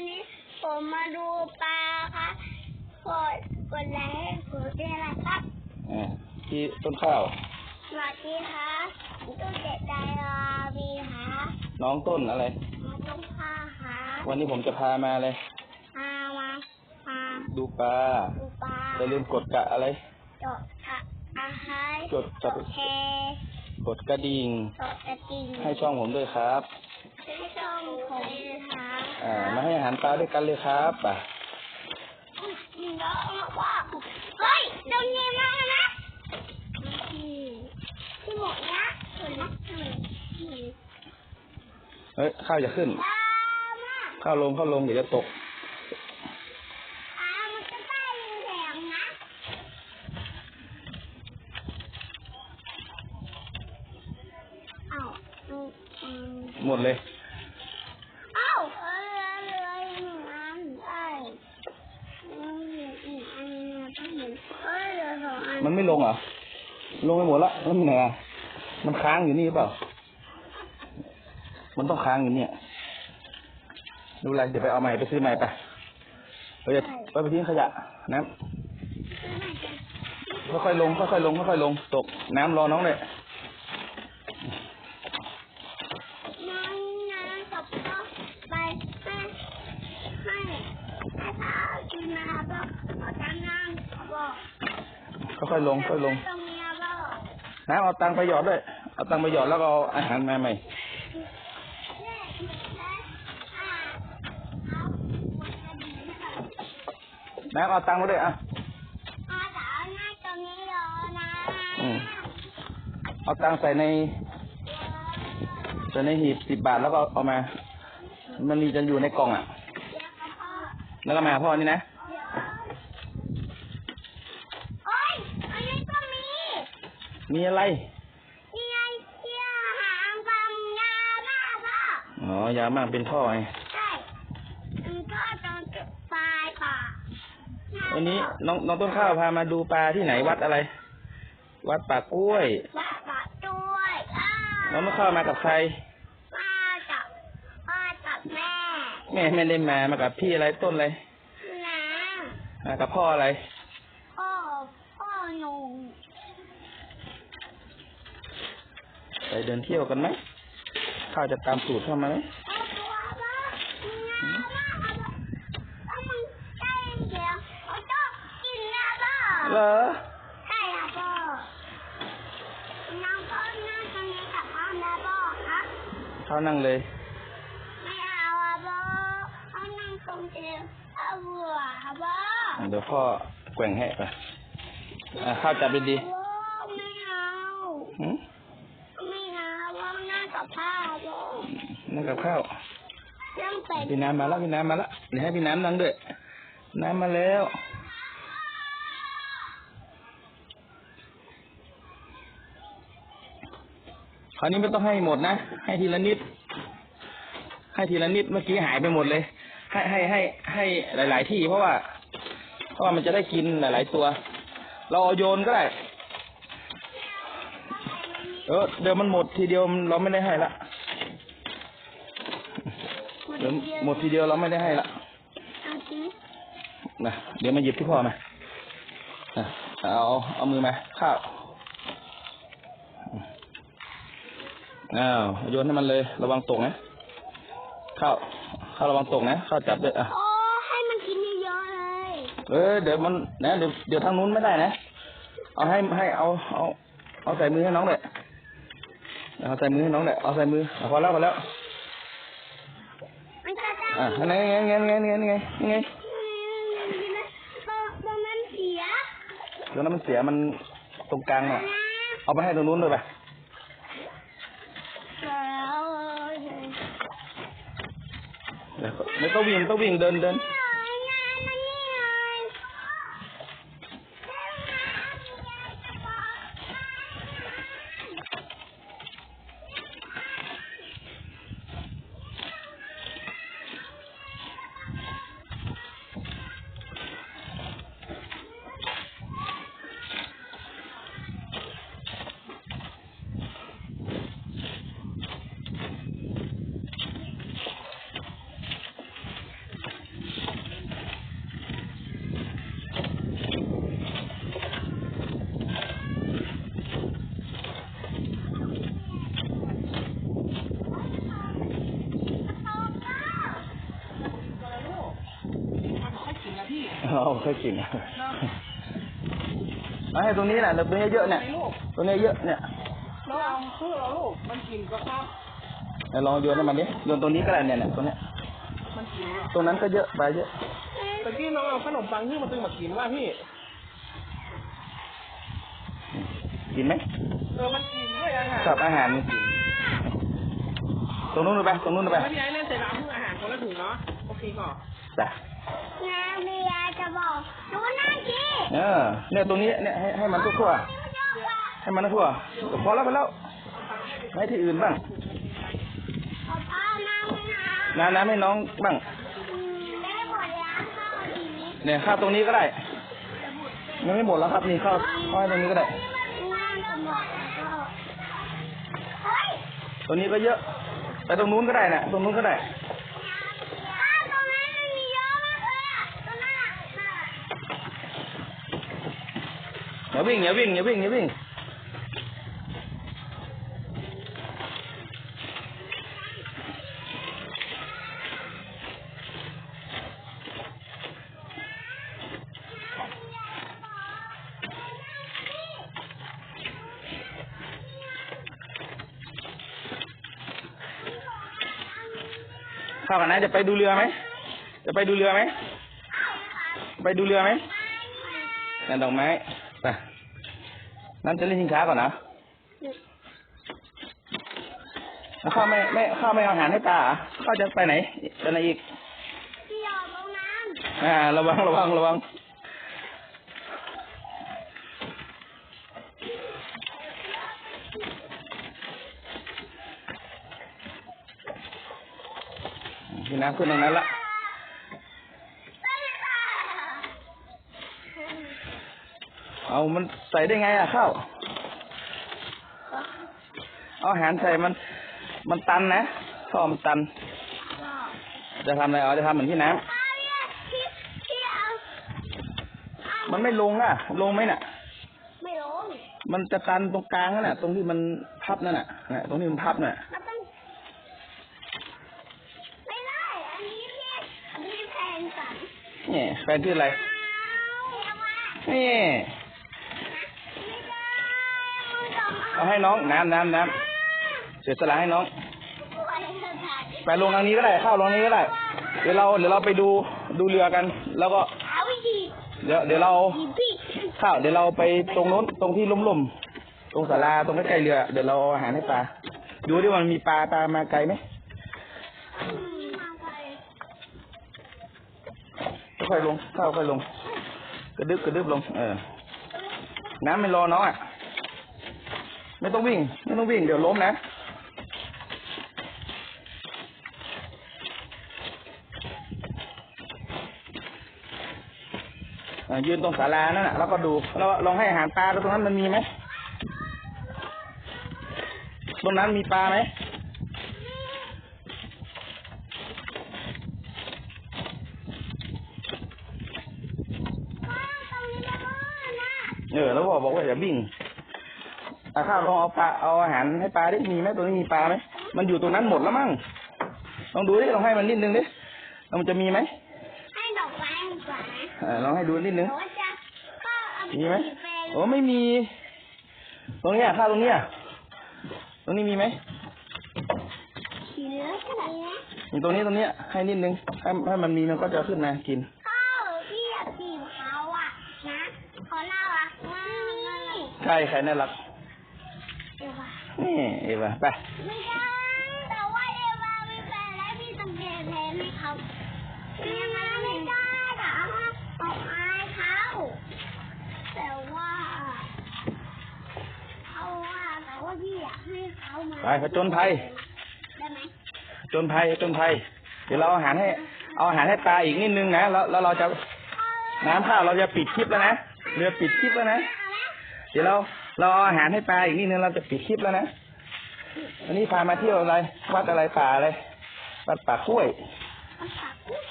วันนี้ผมมาดูปลาครับกดกดไลค์ให้ผมด้วยนะครับอ่าที่ต้นข้าว สวัสดีครับตู้เด็กใจรอบีครับน้องต้นอะไร มาต้องผ้าครับวันนี้ผมจะพามาเลยมามามาดูปลาดูปลาอย่าลืมกดกะอะไร จดอะอาหารจดจับแชร์กดกระดิ่ง จดกระดิ่งให้ช่องผมด้วยครับ ให้ช่องผมด้วยครับ อ่ามาให้อาหารปลาด้วยกันเลยครับป่ะเยอะมากเฮ้ยตรงนี้มากนะที่หมดนะส่วนนะเฮ้ยข้าวจะขึ้นปลามากข้าวลงข้าวลงเดี๋ยวจะตกปลามันจะได้แดงนะเอ้าอืมอืมหมดเลย เอ้าเออเลยหนึ่งอันได้อืมอีกอันนึงต้องเห็นเอ้ยเหลือสองอัน มันไม่ลงเหรอ ลงไปหมดละแล้วมันไหนอะมันค้างอยู่นี่หรือเปล่า มันต้องค้างอยู่เนี่ย ดูอะไรเดี๋ยวไปเอาใหม่ไปซื้อใหม่ไปไปจะไปไปทิ้งขยะน้ำค่อยๆลงค่อยๆลงค่อยๆลง ตก น้ำรอน้องเลยน้องน้ำกับพ่อไปให้ให้ให้ข้าวกินนะครับพ่อเอาตังค์นั่งบอกค่อยๆลงค่อยๆลงตรงนี้พ่อ น้ำเอาตังค์ไปหยอดด้วยเอาตังค์ไปหยอดแล้วก็เอาอาหารมาใหม่เนี่ยและอ่าเอาหัวกระดิ่งค่ะน้ำเอาตังค์มาด้วยอะอาสาวนั่งตรงนี้รอนะอืมเอาตังค์ใส่ในใส่ในหีบสิบบาทแล้วก็เอามา มันมีจะอยู่ในกล่องอะเดี๋ยวกับพ่อแล้วก็มาหาพ่อนี่นะ เดี๋ยวโอ๊ยอันนี้ก็มี มีอะไรนี่ไงเที่ยวหางปังยาบ้าพ่อ อ๋อยาวมากเป็นท่อไงใช่มันก็ตรงจุดปลายป่าวันนี้น้องน้องต้นข้าวพามาดูปลาที่ไหนวัดอะไร วัดปากกล้วยปลาป่าด้วยอ้าน้องต้นข้าวมากับใคร มากับมากับแม่ แม่ไม่ได้มา มากับพี่อะไรต้นอะไรน้มากับพ่ออะไรำพ่อพ่อหนุ่ม ไปเดินเที่ยวกันไหมข้าวจะตามสูตรเข้ามาไหมเอาตัวมาน้ำมาเอาแล้วมึงใช่เดี๋ยวเอาต้องกินนะพ่อเหรอใช่ค่ะพ่อน้องพ่อนั่งตรงนี้กับพ่อนะพ่อครับข้าวนั่งเลย ไม่เอาอะพ่อเอานั่งตรงเดียวเอาหัวพ่อเดี๋ยวพ่อแกว่งให้ไปอะข้าวจับดีพ่อไม่เอา ๆหืม ไม่เอาพ่อนั่งกับพ่อพ่อ นั่งกับข้าวนั่งเป็นพี่น้ำมาแล้วพี่น้ำมาแล้วเดี๋ยวให้พี่น้ำนั่งด้วย น้ำมาแล้วคราวนี้ไม่ต้องให้หมดนะ ให้ทีละนิด ให้ทีละนิดเมื่อกี้หายไปหมดเลย ให้ให้ให้ให้หลาย ๆ ที่เพราะว่า เพราะว่ามันจะได้กินหลาย ๆ ตัว เราเอาโยนก็ได้ เออเดี๋ยวมันหมดทีเดียวเราไม่ได้ให้ละเดี๋ ยวหมดทีเดียวเราไม่ได้ให้ละเอาจริงนะเดี๋ยวมาหยิบที่พ่อมาอะเอาเอามือมาข้าวอ้าวโยนให้มันเลย ระวังตกนะข้าวข้าวระวังตกนะข้าวจับด้วยอะโอ้ให้มันกินเยอะๆเลยเออเดี๋ยวมันนะเดี๋ยวเดี๋ยวทางนู้นไม่ได้นะเอาให้ให้เอาเอาเอาใส่มือให้น้องเลยเอาใส่มือให้น้องเลยเอาใส่มืออะพอแล้วพอแล้ว มันจะได้อะไงไงไงไงไงไงไงอืมตรงตรงนั้นเสียเดี๋ยวนั้นมันเสียมันตรงกลางอะนะเอาไปให้ตรงนู้นด้วยไปแล้วเดี๋ยวไม่ต้องวิ่งไม่ต้องวิ่งเดินเดิน เอาค่อยกินเอาให้ตรงนี้แหละตรงนี้เยอะเนี่ย ตรงนี้เยอะเนี่ยน้องเอาเพื่อเอาลูก มันกินก็ครับเดี๋ยวลองโยนให้มันดิโยนตรงนี้ก็ได้เนี่ยเนี่ยตรงเนี้ยมันกินตรงนั้นก็เยอะไปเยอะตะกี้น้องเอาขนมปังที่มาตึงมากินว่าพี่ กินไหมเออมันกินด้วยอาหารกับอาหารมันกินตรงนู้นดูไปตรงนู้นดูไปไม่ย้ายเล่นใส่ร้านเพื่ออาหารคนละถุงเนาะ โอเคก่อน จ้ะงานเบียร์จะบอกดูหน้ากี้เออเนี่ยตรงนี้เนี่ยให้ให้มันทั่วๆให้มันทั่วพอแล้วพอแล้วให้ที่อื่นบ้างขอพ่อน้ำนะน้ำน้ำให้น้องบ้างได้หมดแล้วข้าวทีนี้เนี่ยข้าวตรงนี้ก็ได้ยังไม่หมดแล้วครับนี่ข้าวข้าวให้ตรงนี้ก็ได้น้ำจะหมดแล้วเฮ้ยตรงนี้ก็เยอะ ไปตรงนู้นก็ได้นะตรงนู้นก็ได้ ข้าวตรงนั้นมันมีเยอะมากเลยอะตรงนั้นอะ อย่าวิ่งอย่าวิ่งอย่าวิ่งอย่าวิ่งเข้ากันนะจะไปดูเรือไหมจะไปดูเรือไหมไปดูเรือไหมนั่นดอกไม้ไป นั่นจะเล่นชิงช้าก่อนนะแล้วข้าวไม่ไม่ข้าวไม่เอาอาหารให้ปลาเหรอข้าวจะไปไหนไปไหนอีกที่หยอดลงน้อ่า ระวังระวังระวังพี่น้ำขึ้นตรงนั้นละำได้ค่ะ เอามันใส่ได้ไงอะข้าวเอาอาหารใส่มัน มันตันนะท่อมันตัน จะทำอะไรอ๋อจะทำเหมือนที่น้เอาเนี่ยที่ที่เอาำมันไม่ลงอะ ลงไหมน่ะ ไม่ลง มันจะตันตรงกลางนั่นน่ะตรงที่มันพับนั่นน่ะน่ะตรงที่มันพับน่ะมันต้องไม่ได้อันนี้พี่อันนี้แพงสันนี่แฟนชื่ออะไรเอามานี่ ไม่ได้มึงต้อง เอาให้น้องน้ำน้ำน้ำเสียสละให้น้องเอาไว้เถอะค่ะไปลงทางนี้ก็ได้ เข้าลงนี้ก็ได้ เดี๋ยวเราเดี๋ยวเราไปดูดูเรือกัน แล้วก็เอาอีกทีเดี๋ยวเดี๋ยวเราอีกทีข้าวเดี๋ยวเราไปตรงโน้นตรงที่ลุ่มๆตรงศาลาตรงใกล้ๆเรือ เดี๋ยวเราเอาอาหารให้ปลาดูดิว่ามันมีปลาปลามาไกลไหมมาไปค่อยๆลงข้าวค่อยลง กระดึบกระดึบลง เออ น้ำไม่รอน้องอะ ไม่ต้องวิ่ง ไม่ต้องวิ่ง เดี๋ยวล้มนะ ยืนตรงศาลานั่นแหละแล้วก็ดูแล้วลองให้อาหารปลาตรงนั้นมันมีไหมตรงนั้นมีปลาไหมเออแล้วบอกบอกว่าอย่าวิ่ง อาข้าวลองเอาปลาเอาอาหารให้ปลาดิมีไหมตรงนี้มีปลาไหมมันอยู่ตรงนั้นหมดแล้วมั้งลองดูดิลองให้มันนิดนึงดิแล้วมันจะมีไหมให้ดอกไม้ดีกว่านะเออลองให้ดูนิดนึงหนูจะก็เอาไปมีไหมเป็นโอ้ไม่มี ตรงเนี้ยข้าวตรงเนี้ยตรงนี้มีไหมสีเหลืองขนาดนี้มีตรงนี้ตรงเนี้ยให้นิดนึงให้ให้มันมีมันก็จะขึ้นมากินก็พี่อยากจีบเขาอะนะเขาน่ารักมากเลยใช่ใครน่ารักเอวา นี่เอวาไปไม่ได้แต่ว่าเอวามีแฟนแล้วพี่ต้องเกย์แทนให้เขาเอวาไม่ได้แต่ว่าออกอายเขาแต่ว่าเขาว่าแต่ว่าพี่อยากให้เขามาไปผจญภัยได้ไหมจนภัยจนภัยเดี๋ยวเราเอาอาหารให้ เอาอาหารให้ปลาอีกนิดนึงนะแล้วแล้วเราจะน้ำข้าวเราจะปิดคลิปแล้วนะเรือปิดคลิปแล้วนะเดี๋ยวเรา เราเอาอาหารให้ปลาอีกนิดนึงเราจะปิดคลิปแล้วนะวันนี้พามาเที่ยวอะไร วัดอะไรป่าอะไรวัดป่ากล้วยเอาฝากลูก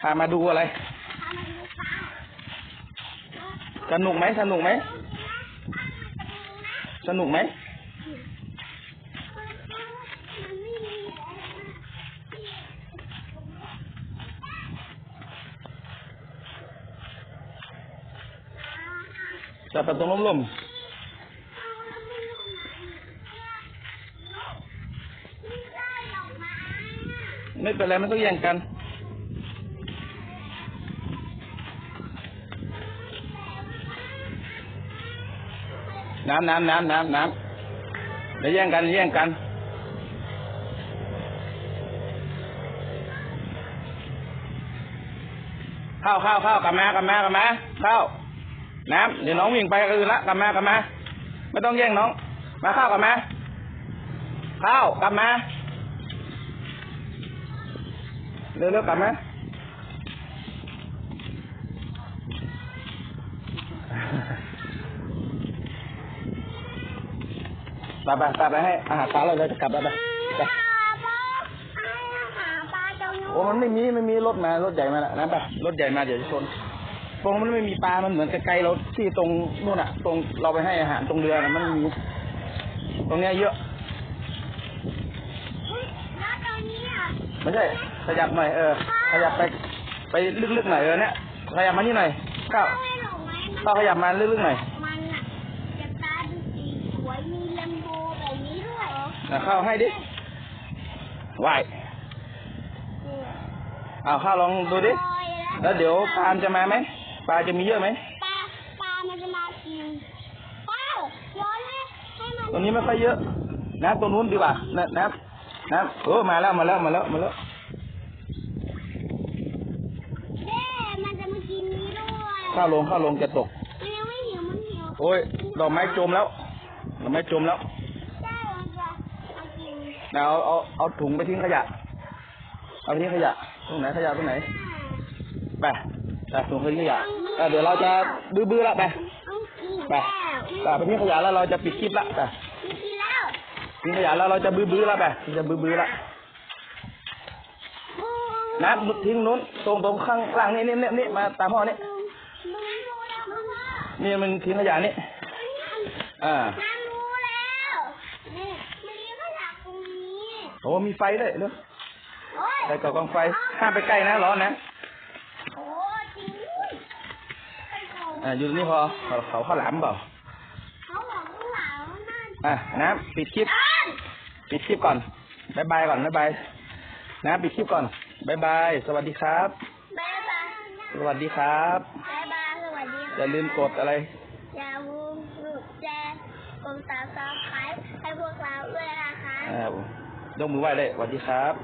พามาดูอะไรพามาดูปลาสนุกไหมสนุกไหมสนุกไหมจับไปตรงล่มเไม่เป็นไรไม่ต้องแย่งกัน น้ำน้ำน้ำน้ำน้ำเดี๋ยวแย่งกันแย่งกันเข้าเข้าเข้ากลับมากลับมากลับมาเข้าน้ำเดี๋ยวน้องวิ่งไปอื่นละกลับมากลับมา ไม่ต้องแย่งน้อง มาเข้ากลับมาเข้ากลับมา เร็วเร็วกลับมาไปไปไปไปให้อาหารปลาเราเลยจะกลับแล้วไปไปปลาปลาให้อาหารปลาตรงนู้นโอ้มันไม่มีไม่มีรถมารถใหญ่มาแล้วนะไปรถใหญ่มาเดี๋ยวจะชนตรงมันไม่มีปลา มันเหมือนไกลๆเราที่ตรงนู่นอะ ตรงเราไปให้อาหารตรงเรือนะมันไม่มีตรงเนี้ยเยอะเฮ้ยแล้วตอนนี้อะไม่ใช่ ขยับหน่อยเออ ขยับไปไปลึกๆหน่อยเออเนี่ยขยับมานี่หน่อยก้าวไม่หลงไหมมันก้าวขยับมาลึกๆหน่อยมันอะจะตาดูสีสวยมีลมโบแบบนี้ด้วยเหรอนะข้าวให้ดิไหวเอาข้าวลองดูดิลอยแล้วเดี๋ยวปลาจะมาไหมปลาจะมีเยอะไหมปลาปลามันจะมากินเป้าร้อยให้ให้มันตรงนี้ไม่ค่อยเยอะน้ำตรงนู้นดีกว่าน้ำน้ำน้ำโอ้มาแล้วมาแล้วมาแล้วมาแล้ว เด้มันจะมากินนี้ด้วย ข้าวลงข้าวลงจะตกมันยังไม่หิวมันหิวโอ้ยดอกไม้จมแล้วดอกไม้จมแล้วได้มันจะมากินนะเอาเอาเอาถุงไปทิ้งขยะ เอาไปทิ้งขยะตรงไหนขยะตรงไหนไปไปถุงไปทิ้งขยะเออเดี๋ยวเราจะบื้อๆละไปเอากินไปแล้วไปไปทิ้งขยะแล้วเราจะปิดคลิปละไปกินแล้วทิ้งขยะแล้วเราจะบื้อๆละไปเราจะบื้อๆละนะทิ้งนู้นตรงตรงข้างล่างนี่นี่นี่นี่มาตามพ่อนี่ มึงรู้แล้วมึงว่า นี่มันทิ้งขยะนี่ อ่าน้ำรู้แล้วนี่มันมีขยะตรงนี้โอ้มีไฟด้วยเนอะโอ้ยใส่กับกองไฟห้ามไปใกล้นะร้อนนะโอ้จริงด้วยไปเขาอ่าอยู่ตรงนี้พอเขาเขาข้าวหลามเปล่าเขาบอกข้างหลังนั่นอะน้ำปิดคลิปอ่านปิดคลิปก่อนบายบายก่อนบายบายนะปิดคลิปก่อนบายบาย สวัสดีครับบ๊ายบายสวัสดีครับ อย่าลืมกดอะไร อย่าลืมกดแชร์กดซับสไครต์ให้พวกเราด้วยนะคะอ่ายกมือไหว้เลยสวัสดีครับ